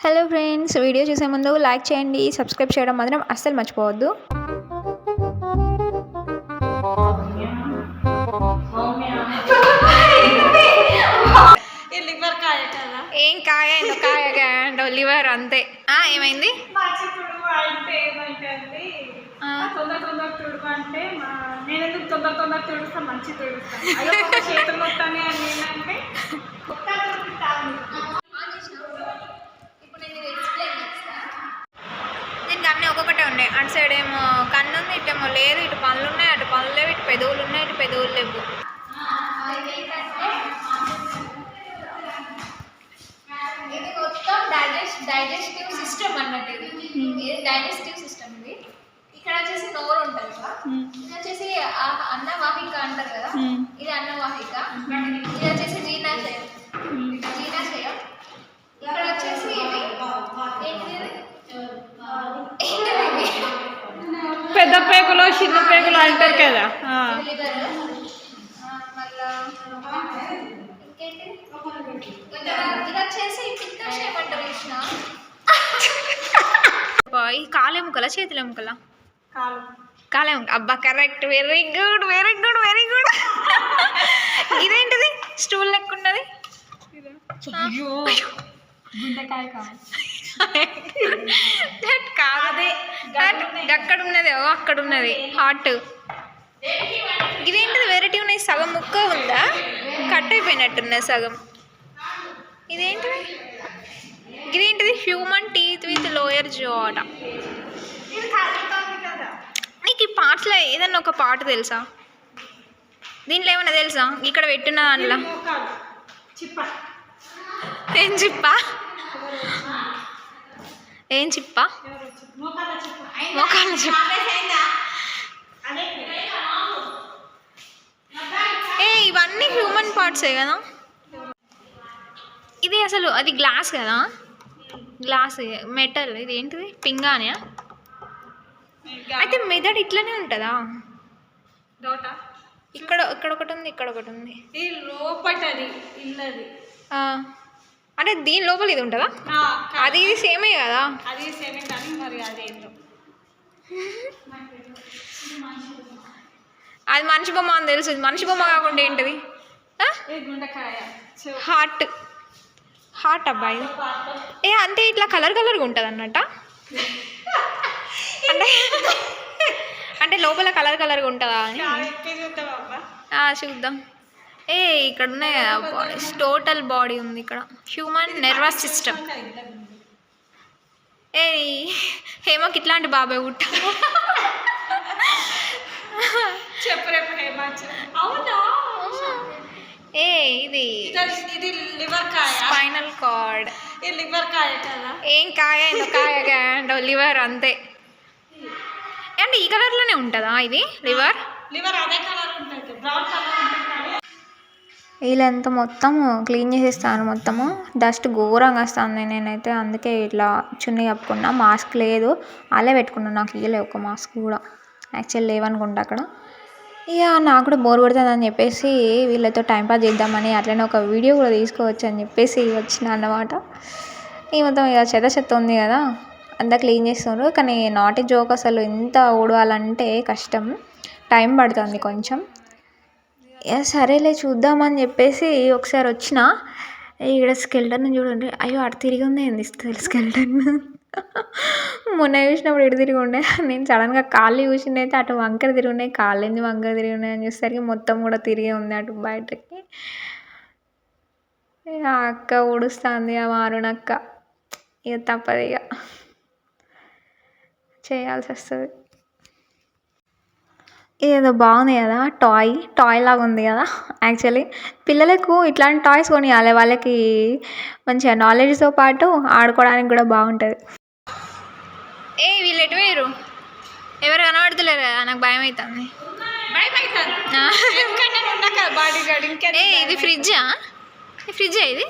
Hello friends video చూసే ముందు like చేయండి సబ్స్క్రైబ్ చేయడం మాత్రం అస్సలు మర్చిపోవద్దు. ఏం లివర్ కాయ కాయ కాయ లివర్ అంతే. ఏమైంది? తొందర తొందర తుడుము అంటే నేను ఎందుకు తొందర తొందర తుడుస్తా? మంచి తుడుస్తాను చేతులు వస్తానే అని ఏంటంటే అన్నీ ఒక్కొక్కటే ఉన్నాయి. అటు సైడ్ ఏమో కన్ను ఉంది ఇటేమో లేదు. ఇటు పనులు ఉన్నాయి అటు పనులు లేవు. ఇటు పెదవులు ఉన్నాయి ఇటు పెదవులు లేవు. ఇది మొత్తం డైజెస్ట్ డైజెస్టివ్ సిస్టమ్ అన్నట్టు ఇది. ఇది డైజెస్టివ్ సిస్టమ్ ఇది. ఇక్కడ వచ్చేసి నోరు ఉంటుంది కదా. ఇది వచ్చేసి అన్నవాహిక అంటారు కదా. ఇది అన్నవాహిక ఇది వచ్చేసి జీర్ణాశయం జీర్ణాశయం ఇక్కడ వచ్చేసి ఇది ఏంటిది ఇది? ఏంటిది ఇది? పెద్ద పేగులు చిన్న పేగులు అంటారు కదా. ఈ కాలెముకల చేతులెముకల కాలు. కాలెముక అబ్బా correct very good very good very good ఇదేంటిది? స్టూల్ లెక్క ఉన్నది? గుండెకాయ కాదు అక్కడ ఉన్నది అక్కడ ఉన్నది హార్ట్ ఇదేంటిది? వెరైటీ ఉన్నాయి. సగం ముక్క ఉందా? కట్ అయిపోయినట్టున్నది సగం. ఇదేంటిది? ఇదేంటిది? Human teeth with lower jaw నీకు ఈ పార్ట్స్లో ఏదన్నా ఒక పార్ట్ తెలుసా? దీంట్లో ఏమన్నా తెలుసా? ఇక్కడ పెట్టిన దాంట్లో ఏం చిప్పా? ఏం చిప్పా? మోకాళ్ళ చిప్ప. ఏ ఇవన్నీ హ్యూమన్ పార్ట్సే కదా? ఇది అసలు అది గ్లాస్ కదా? గ్లాస్ మెటల్ ఇది ఏంటిది? పింగానే అయితే మెదడు ఇట్లనే ఉంటుందా? ఇక్కడ ఇక్కడ ఒకటి ఉంది ఇక్కడ ఒకటి ఉంది. లోపటది ఇల్లది. అంటే దీని లోపల ఇది ఉంటుందా? అది ఇది సేమే కదా? అది సేమే కానీ మరి అదేంటో అది మనిషి బొమ్మ అని తెలుసు. మనిషి బొమ్మ కాకుండా ఏంటిది? హార్ట్. హార్ట్ అబ్బాయి. ఏ అంటే ఇట్లా కలర్ కలర్గా ఉంటుంది అన్నట్ట అంటే అంటే లోపల కలర్ కలర్గా ఉంటుందా అని. చూద్దాం. ఏ ఇక్కడ ఉన్నాయి కదా బాడీ టోటల్ బాడీ ఉంది ఇక్కడ. హ్యూమన్ నర్వస్ సిస్టమ్ ఏ హేమకి ఇట్లాంటి బాబాయ్ పుట్ట. ఏ ఇది స్పైనల్ కార్డ్ ఈ లివర్ కాయ ఏం కాయ లివర్ అంతే. అంటే ఈ కలర్లోనే ఉంటుందా ఇది? లివర్? లివర్ అదే కలర్ ఉంటుంది. బ్రౌన్ కలర్ వీళ్ళంతా మొత్తం క్లీన్ చేసేస్తాను మొత్తము. డస్ట్ ఘోరంగా వస్తుంది నేనైతే. అందుకే ఇట్లా చున్నీ కప్పుకున్నా. మాస్క్ లేదు. అలా పెట్టుకున్నాను నాకు ఇవ్వలే ఒక మాస్క్ కూడా. యాక్చువల్ లేవనుకుంటా అక్కడ. ఇక నాకు కూడా బోర్ కొడుతుంది చెప్పేసి వీళ్ళతో టైంపాస్ చేద్దామని అట్లనే ఒక వీడియో కూడా తీసుకోవచ్చు అని చెప్పేసి వచ్చిన అన్నమాట. ఈ మొత్తం ఇక చెత్త చెత్త ఉంది కదా. అంతా క్లీన్ చేస్తున్నారు. కానీ నాటి జోక్ అసలు ఎంత ఊడవాలంటే కష్టం. టైం పడుతుంది కొంచెం. సరేలే చూద్దామని చెప్పేసి ఒకసారి వచ్చిన ఇక్కడ స్కెల్టన్ చూడండి. అయ్యో అటు తిరిగి ఉంది ఏంది స్కెల్టన్? మొన్న చూసినప్పుడు ఇటు తిరిగి ఉండే. నేను సడన్గా కాళ్ళు చూసిండైతే అటు వంకర తిరిగి ఉన్నాయి కాళ్ళు ఏంది వంకర తిరిగి ఉన్నాయి అని చూసేసరికి మొత్తం కూడా తిరిగి ఉంది అటు బయటకి. ఆ అక్క ఊడుస్తుంది ఆ మారునక్క ఇక తప్పదు ఇక. చేయాల్సి వస్తుంది. ఇదేదో బాగుంది కదా టాయ్ టాయ్ లాగా ఉంది కదా యాక్చువల్లీ పిల్లలకు ఇట్లాంటి టాయ్స్ కొనియాలి వాళ్ళకి మంచిగా నాలెడ్జ్తో పాటు ఆడుకోవడానికి కూడా బాగుంటుంది. ఏ వీళ్ళు ఎటు వేయరు ఎవరు కనబడతలేరు కదా నాకు భయం అవుతుంది ఏ ఇది ఫ్రిడ్జా? ఫ్రిడ్జా ఇది?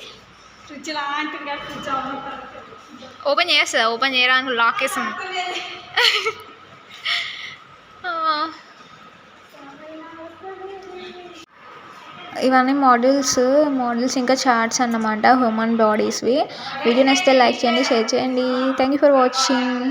ఓపెన్ చేస్తుందా ఓపెన్ చేయడానికి లాక్ వేస్తుంది ఆ. ఇవన్నీ మోడల్స్ మోడల్స్ ఇంకా చార్ట్స్ అన్నమాట హ్యూమన్ బాడీస్వి వీడియో నచ్చితే లైక్ చేయండి షేర్ చేయండి. Thank you for watching